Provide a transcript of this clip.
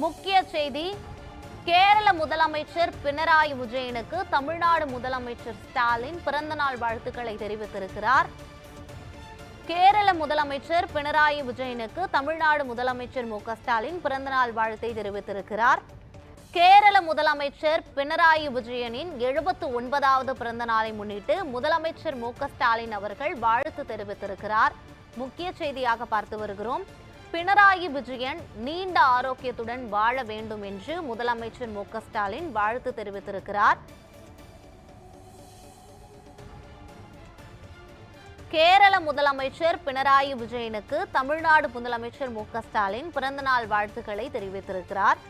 முக்கிய செய்தி கேரள முதலமைச்சர் பினராயி விஜயனுக்கு தமிழ்நாடு முதலமைச்சர் ஸ்டாலின் பிறந்தநாள் வாழ்த்துக்களை தெரிவித்திருக்கிறார். கேரள முதலமைச்சர் பினராயி விஜயனுக்கு தமிழ்நாடு முதலமைச்சர் மு ஸ்டாலின் பிறந்தநாள் வாழ்த்தை தெரிவித்திருக்கிறார். கேரள முதலமைச்சர் பினராயி விஜயனின் எழுபத்து ஒன்பதாவது பிறந்த நாளை முன்னிட்டு முதலமைச்சர் மு ஸ்டாலின் அவர்கள் வாழ்த்து தெரிவித்திருக்கிறார். முக்கிய செய்தியாக பார்த்து வருகிறோம். பினராயி விஜயன் நீண்ட ஆரோக்கியத்துடன் வாழ வேண்டும் என்று முதலமைச்சர் மு ஸ்டாலின் வாழ்த்து தெரிவித்திருக்கிறார். கேரள முதலமைச்சர் பினராயி விஜயனுக்கு தமிழ்நாடு முதலமைச்சர் மு ஸ்டாலின் பிறந்தநாள் வாழ்த்துக்களை தெரிவித்திருக்கிறார்.